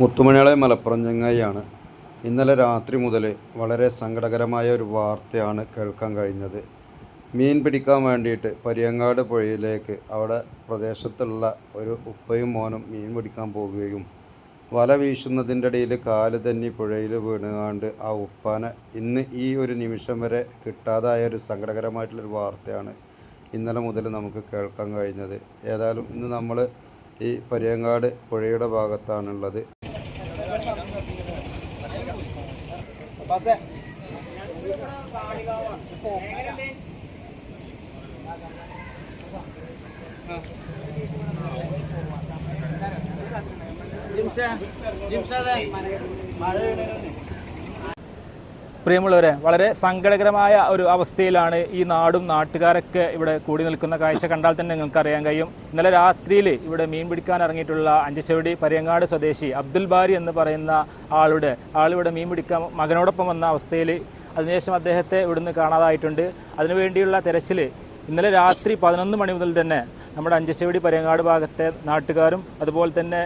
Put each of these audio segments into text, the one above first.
മുത്തുമണിയാളെ മലപ്പുറം ചങ്ങായിയാണ്. ഇന്നലെ രാത്രി മുതൽ വളരെ സങ്കടകരമായ ഒരു വാർത്തയാണ് കേൾക്കാൻ കഴിഞ്ഞത്. മീൻ പിടിക്കാൻ വേണ്ടിയിട്ട് പരിയങ്ങാട് പുഴയിലേക്ക് അവിടെ പ്രദേശത്തുള്ള ഒരു ഉപ്പയും മോനും മീൻ പിടിക്കാൻ പോവുകയും വല വീശുന്നതിന്റെ ഇടയിൽ കാൽ തന്നെ പുഴയിൽ വീണുകാണ്ട് ആ ഉപ്പാനെ ഇന്ന് ഈ ഒരു നിമിഷം വരെ കിട്ടാതായ ഒരു സങ്കടകരമായിട്ടുള്ളൊരു വാർത്തയാണ് ഇന്നലെ മുതൽ നമുക്ക് കേൾക്കാൻ കഴിഞ്ഞത്. ഏതായാലും ഇന്ന് നമ്മൾ ഈ പരിയങ്ങാട് പുഴയുടെ ഭാഗത്താണുള്ളത്. আছে ಜಿಮ್ಸಾ ಜಿಮ್ಸಾ ಮಾಡ പ്രിയമുള്ളവരെ വളരെ സങ്കടകരമായ ഒരു അവസ്ഥയിലാണ് ഈ നാടും നാട്ടുകാരൊക്കെ ഇവിടെ കൂടി നിൽക്കുന്ന കാഴ്ച കണ്ടാൽ തന്നെ നിങ്ങൾക്ക് അറിയാൻ കഴിയും. ഇന്നലെ രാത്രിയിൽ ഇവിടെ മീൻ പിടിക്കാൻ ഇറങ്ങിയിട്ടുള്ള അഞ്ചച്ചവടി പരിയങ്ങാട് സ്വദേശി അബ്ദുൽ ബാരി എന്ന് പറയുന്ന ആളുടെ ആളിവിടെ മീൻ പിടിക്കാൻ മകനോടൊപ്പം വന്ന അവസ്ഥയിൽ അതിനുശേഷം അദ്ദേഹത്തെ ഇവിടുന്ന് കാണാതായിട്ടുണ്ട്. അതിനുവേണ്ടിയുള്ള തെരച്ചിൽ ഇന്നലെ രാത്രി പതിനൊന്ന് മണി മുതൽ തന്നെ നമ്മുടെ അഞ്ചച്ചവടി പരിയങ്ങാട് ഭാഗത്തെ നാട്ടുകാരും അതുപോലെ തന്നെ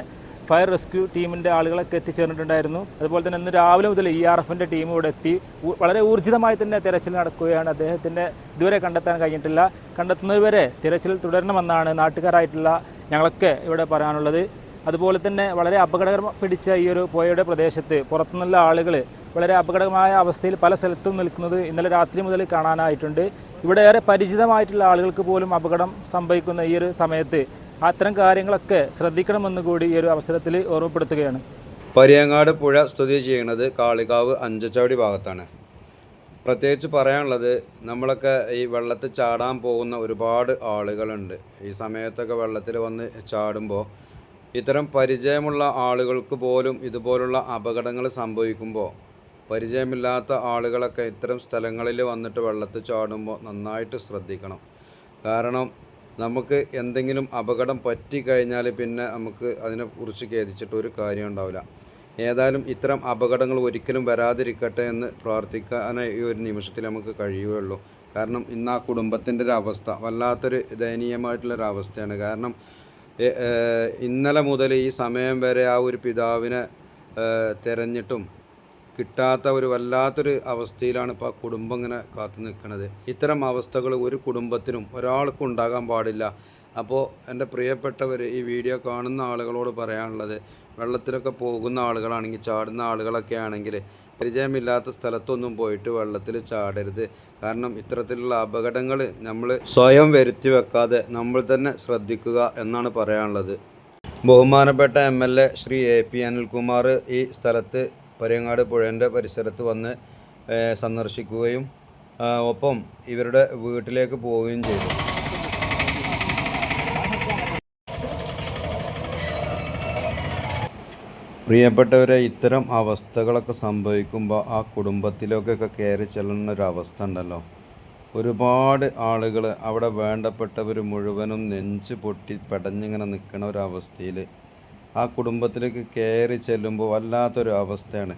ഫയർ റെസ്ക്യൂ ടീമിന്റെ ആളുകളൊക്കെ എത്തിച്ചേർന്നിട്ടുണ്ടായിരുന്നു. അതുപോലെ തന്നെ ഇന്ന് രാവിലെ മുതൽ ഇ ആർ എഫിന്റെ ടീം ഇവിടെ എത്തി. വളരെ ഊർജിതമായി തന്നെ തിരച്ചിൽ നടക്കുകയാണ്. അദ്ദേഹത്തിന്റെ ഇതുവരെ കണ്ടെത്താൻ കഴിഞ്ഞിട്ടില്ല. കണ്ടെത്തുന്നതുവരെ തിരച്ചിൽ തുടരണമെന്നാണ് നാട്ടുകാരായിട്ടുള്ള ഞങ്ങളൊക്കെ ഇവിടെ പറയാനുള്ളത്. അതുപോലെ തന്നെ വളരെ അപകടകരം പിടിച്ച ഈ ഒരു പുഴയുടെ പ്രദേശത്ത് പുറത്തുനിന്നുള്ള ആളുകൾ വളരെ അപകടമായ അവസ്ഥയിൽ പല സ്ഥലത്തും നിൽക്കുന്നത് ഇന്നലെ രാത്രി മുതൽ കാണാനായിട്ടുണ്ട്. ഇവിടെ ഏറെ പരിചിതമായിട്ടുള്ള ആളുകൾക്ക് പോലും അപകടം സംഭവിക്കുന്ന ഈ ഒരു സമയത്ത് അത്തരം കാര്യങ്ങളൊക്കെ ശ്രദ്ധിക്കണമെന്ന് കൂടി ഈ ഒരു അവസരത്തിൽ ഓർമ്മപ്പെടുത്തുകയാണ്. പരിയങ്ങാട് പുഴ സ്ഥിതി ചെയ്യുന്നത് കാളികാവ് അഞ്ചച്ചവടി ഭാഗത്താണ്. പ്രത്യേകിച്ച് പറയാനുള്ളത് നമ്മളൊക്കെ ഈ വെള്ളത്തിൽ ചാടാൻ പോകുന്ന ഒരുപാട് ആളുകളുണ്ട്. ഈ സമയത്തൊക്കെ വെള്ളത്തിൽ വന്ന് ചാടുമ്പോൾ ഇത്തരം പരിചയമുള്ള ആളുകൾക്ക് പോലും ഇതുപോലുള്ള അപകടങ്ങൾ സംഭവിക്കുമ്പോൾ പരിചയമില്ലാത്ത ആളുകളൊക്കെ ഇത്തരം സ്ഥലങ്ങളിൽ വന്നിട്ട് വെള്ളത്തിൽ ചാടുമ്പോൾ നന്നായിട്ട് ശ്രദ്ധിക്കണം. കാരണം നമുക്ക് എന്തെങ്കിലും അപകടം പറ്റിക്കഴിഞ്ഞാൽ പിന്നെ നമുക്ക് അതിനെക്കുറിച്ച് ഖേദിച്ചിട്ട് ഒരു കാര്യം ഉണ്ടാവില്ല. ഏതായാലും ഇത്തരം അപകടങ്ങൾ ഒരിക്കലും വരാതിരിക്കട്ടെ എന്ന് പ്രാർത്ഥിക്കാനേ ഈ ഒരു നിമിഷത്തിൽ നമുക്ക് കഴിയുകയുള്ളൂ. കാരണം ഇന്ന് ആ കുടുംബത്തിന്റെ ഒരു അവസ്ഥ വല്ലാത്തൊരു ദയനീയമായിട്ടുള്ളൊരു അവസ്ഥയാണ്. കാരണം ഇന്നലെ മുതൽ ഈ സമയം വരെ ആ ഒരു പിതാവിനെ തിരഞ്ഞിട്ടും കിട്ടാത്ത ഒരു വല്ലാത്തൊരു അവസ്ഥയിലാണ് ഇപ്പോൾ ആ കുടുംബം ഇങ്ങനെ കാത്തു നിൽക്കുന്നത് ഇത്തരം അവസ്ഥകൾ ഒരു കുടുംബത്തിനും ഒരാൾക്കും ഉണ്ടാകാൻ പാടില്ല. അപ്പോൾ എന്റെ പ്രിയപ്പെട്ടവർ ഈ വീഡിയോ കാണുന്ന ആളുകളോട് പറയാനുള്ളത് വെള്ളത്തിലൊക്കെ പോകുന്ന ആളുകളാണെങ്കിൽ ചാടുന്ന ആളുകളൊക്കെ ആണെങ്കിൽ പരിചയമില്ലാത്ത സ്ഥലത്തൊന്നും പോയിട്ട് വെള്ളത്തിൽ ചാടരുത്. കാരണം ഇത്തരത്തിലുള്ള അപകടങ്ങൾ നമ്മൾ സ്വയം വരുത്തി വെക്കാതെ നമ്മൾ തന്നെ ശ്രദ്ധിക്കുക എന്നാണ് പറയാനുള്ളത്. ബഹുമാനപ്പെട്ട M L A Shri A P Anilkumar ഈ സ്ഥലത്ത് പരിയങ്ങാട് പുഴേന്റെ പരിസരത്ത് വന്ന് സന്ദർശിക്കുകയും ഒപ്പം ഇവരുടെ വീട്ടിലേക്ക് പോവുകയും ചെയ്തു. പ്രിയപ്പെട്ടവരെ ഇത്തരം അവസ്ഥകളൊക്കെ സംഭവിക്കുമ്പോൾ ആ കുടുംബത്തിലേക്കൊക്കെ കയറി ചെല്ലുന്ന ഒരു അവസ്ഥ ഉണ്ടല്ലോ. ഒരുപാട് ആളുകൾ അവിടെ വേണ്ടപ്പെട്ടവർ മുഴുവനും നെഞ്ച് പൊട്ടി പെടഞ്ഞിങ്ങനെ നിൽക്കുന്ന ഒരവസ്ഥയിൽ ആ കുടുംബത്തിലേക്ക് കയറി ചെല്ലുമ്പോൾ വല്ലാത്തൊരു അവസ്ഥയാണ്.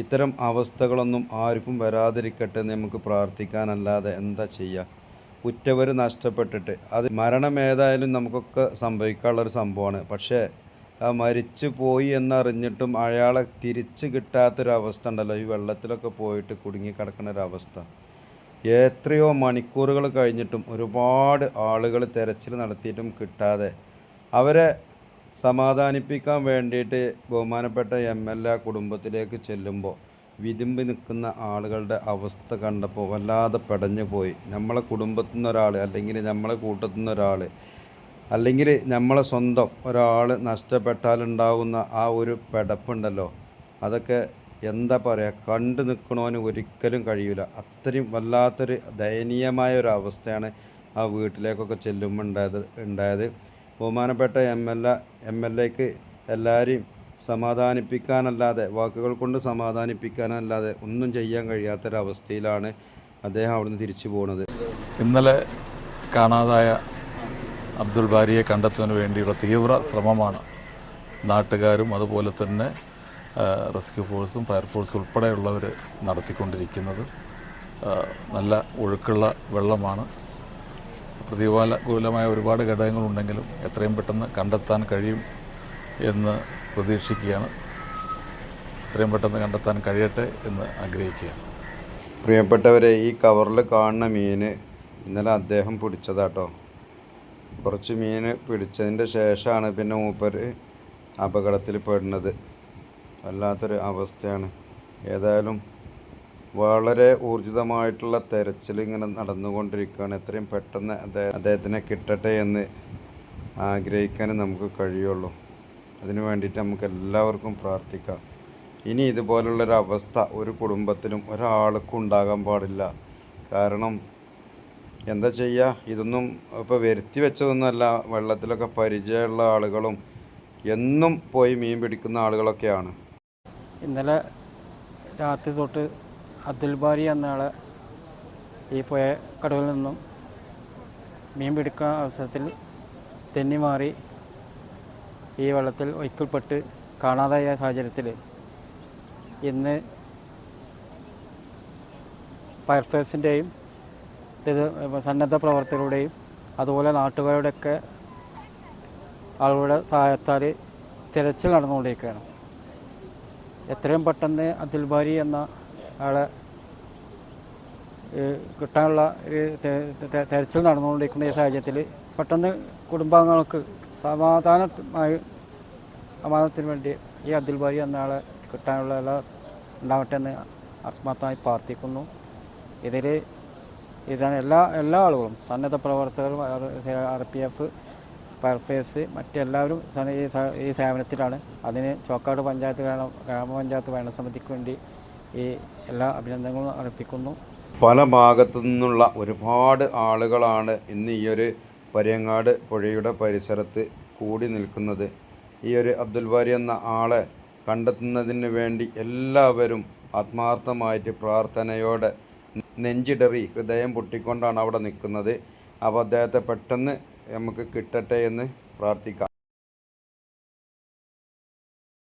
ഇത്തരം അവസ്ഥകളൊന്നും ആർക്കും വരാതിരിക്കട്ടെ എന്ന് നമുക്ക് പ്രാർത്ഥിക്കാനല്ലാതെ എന്താ ചെയ്യുക ഉറ്റവർ നഷ്ടപ്പെട്ടിട്ട് അത് മരണം ഏതായാലും നമുക്കൊക്കെ സംഭവിക്കാനുള്ളൊരു സംഭവമാണ്. പക്ഷേ ആ മരിച്ചു പോയി എന്നറിഞ്ഞിട്ടും അയാളെ തിരിച്ച് കിട്ടാത്തൊരവസ്ഥ ഉണ്ടല്ലോ. ഈ വെള്ളത്തിലൊക്കെ പോയിട്ട് കുടുങ്ങി കിടക്കുന്ന ഒരവസ്ഥ എത്രയോ മണിക്കൂറുകൾ കഴിഞ്ഞിട്ടും ഒരുപാട് ആളുകൾ തെരച്ചിൽ നടത്തിയിട്ടും കിട്ടാതെ അവരെ സമാധാനിപ്പിക്കാൻ വേണ്ടിയിട്ട് ബഹുമാനപ്പെട്ട എം എൽ എ കുടുംബത്തിലേക്ക് ചെല്ലുമ്പോൾ വിതുമ്പി നിൽക്കുന്ന ആളുകളുടെ അവസ്ഥ കണ്ടപ്പോൾ വല്ലാതെ പെടഞ്ഞു പോയി. നമ്മളെ കുടുംബത്തിൽ നിന്ന് ഒരാൾ അല്ലെങ്കിൽ നമ്മളെ കൂട്ടത്തിൽ നിന്ന് ഒരാൾ അല്ലെങ്കിൽ നമ്മളെ സ്വന്തം ഒരാൾ നഷ്ടപ്പെട്ടാലുണ്ടാകുന്ന ആ ഒരു പെടപ്പുണ്ടല്ലോ. അതൊക്കെ എന്താ പറയുക കണ്ടു നിൽക്കണമെന്ന് ഒരിക്കലും കഴിയില്ല അത്രയും വല്ലാത്തൊരു ദയനീയമായ ഒരു അവസ്ഥയാണ് ആ വീട്ടിലേക്കൊക്കെ ചെല്ലുമ്പോൾ ഉണ്ടായത് ഉണ്ടായത്. ബഹുമാനപ്പെട്ട എം എൽ എ എൽ എക്ക് എല്ലാവരെയും സമാധാനിപ്പിക്കാനല്ലാതെ വാക്കുകൾ കൊണ്ട് സമാധാനിപ്പിക്കാനല്ലാതെ ഒന്നും ചെയ്യാൻ കഴിയാത്തൊരവസ്ഥയിലാണ് അദ്ദേഹം അവിടുന്ന് തിരിച്ചു പോകുന്നത് ഇന്നലെ കാണാതായ അബ്ദുൾ ബാരിയെ കണ്ടെത്തുന്നതിന് വേണ്ടിയുള്ള തീവ്ര ശ്രമമാണ് നാട്ടുകാരും അതുപോലെ തന്നെ റെസ്ക്യൂ ഫോഴ്സും ഫയർഫോഴ്സും ഉൾപ്പെടെയുള്ളവർ നടത്തിക്കൊണ്ടിരിക്കുന്നത്. നല്ല ഒഴുക്കുള്ള വെള്ളമാണ്. പ്രതികൂലമായ ഒരുപാട് ഘടകങ്ങളുണ്ടെങ്കിലും എത്രയും പെട്ടെന്ന് കണ്ടെത്താൻ കഴിയും എന്ന് പ്രതീക്ഷിക്കുകയാണ്. എത്രയും പെട്ടെന്ന് കണ്ടെത്താൻ കഴിയട്ടെ എന്ന് ആഗ്രഹിക്കുകയാണ്. പ്രിയപ്പെട്ടവരെ ഈ കവറിൽ കാണുന്ന മീൻ ഇന്നലെ അദ്ദേഹം പിടിച്ചതാട്ടോ. കുറച്ച് മീൻ പിടിച്ചതിന്റെ ശേഷമാണ് പിന്നെ മൂപ്പർ അപകടത്തിൽ പെടുന്നത്. വല്ലാത്തൊരു അവസ്ഥയാണ്. ഏതായാലും വളരെ ഊർജിതമായിട്ടുള്ള തെരച്ചിൽ ഇങ്ങനെ നടന്നുകൊണ്ടിരിക്കുകയാണ്. എത്രയും പെട്ടെന്ന് അദ്ദേഹം അദ്ദേഹത്തിനെ കിട്ടട്ടെ എന്ന് ആഗ്രഹിക്കാൻ നമുക്ക് കഴിയുള്ളൂ. അതിനു വേണ്ടിയിട്ട് നമുക്ക് എല്ലാവർക്കും പ്രാർത്ഥിക്കാം. ഇനി ഇതുപോലുള്ളൊരു അവസ്ഥ ഒരു കുടുംബത്തിലും ഒരാൾക്കും ഉണ്ടാകാൻ പാടില്ല. കാരണം എന്താ ചെയ്യുക ഇതൊന്നും ഇപ്പോൾ വരുത്തി വെച്ചതൊന്നുമല്ല. വെള്ളത്തിലൊക്കെ പരിചയമുള്ള ആളുകളും എന്നും പോയി മീൻ പിടിക്കുന്ന ആളുകളൊക്കെയാണ്. ഇന്നലെ രാത്രി തൊട്ട് അബ്ദുൽ ബാരി എന്നയാളെ ഈ പുഴ കടവിൽ നിന്നും മീൻ പിടിക്കുന്ന അവസരത്തിൽ തെന്നി മാറി ഈ വെള്ളത്തിൽ ഒഴിക്കൽപ്പെട്ട് കാണാതായ സാഹചര്യത്തിൽ ഇന്ന് ഫയർഫോഴ്സിന്റെയും സന്നദ്ധ പ്രവർത്തകരുടെയും അതുപോലെ നാട്ടുകാരുടെയൊക്കെ ആളുകളുടെ സഹായത്താൽ തിരച്ചിൽ നടന്നുകൊണ്ടിരിക്കുകയാണ്. എത്രയും പെട്ടെന്ന് അബ്ദുൽ ബാരി എന്ന ആളെ കിട്ടാനുള്ള ഒരു തെരച്ചിൽ നടന്നുകൊണ്ടിരിക്കുന്ന ഈ സാഹചര്യത്തിൽ പെട്ടെന്ന് കുടുംബാംഗങ്ങൾക്ക് സമാധാനമായി സമാധാനത്തിന് വേണ്ടി ഈ അബ്ദുൽ ബാരി എന്ന ആളെ കിട്ടാനുള്ള എല്ലാ ഉണ്ടാവട്ടെ എന്ന് ആത്മാർത്ഥമായി പ്രാർത്ഥിക്കുന്നു. ഇതിൽ ഇതാണ് എല്ലാ എല്ലാ ആളുകളും സന്നദ്ധ പ്രവർത്തകരും ആർ പി എഫ് പർപ്പേഴ്സ് മറ്റെല്ലാവരും ഈ സേവനത്തിലാണ്. അതിന് ചോക്കാട് പഞ്ചായത്ത് ഗ്രാമ ഗ്രാമപഞ്ചായത്ത് ഭരണസമിതിക്ക് വേണ്ടി ഈ എല്ലാ അഭിനന്ദനങ്ങളും അർപ്പിക്കുന്നു. പല ഭാഗത്തു നിന്നുള്ള ഒരുപാട് ആളുകളാണ് ഇന്ന് ഈ ഒരു പരിയങ്ങാട് പുഴയുടെ പരിസരത്ത് കൂടി നിൽക്കുന്നത്. ഈ ഒരു അബ്ദുൽ ബാരി എന്ന ആളെ കണ്ടെത്തുന്നതിന് വേണ്ടി എല്ലാവരും ആത്മാർത്ഥമായിട്ട് പ്രാർത്ഥനയോടെ നെഞ്ചിടറി ഹൃദയം പൊട്ടിക്കൊണ്ടാണ് അവിടെ നിൽക്കുന്നത്. അപ്പോൾ അദ്ദേഹത്തെ പെട്ടെന്ന് നമുക്ക് കിട്ടട്ടെ എന്ന് പ്രാർത്ഥിക്കാം.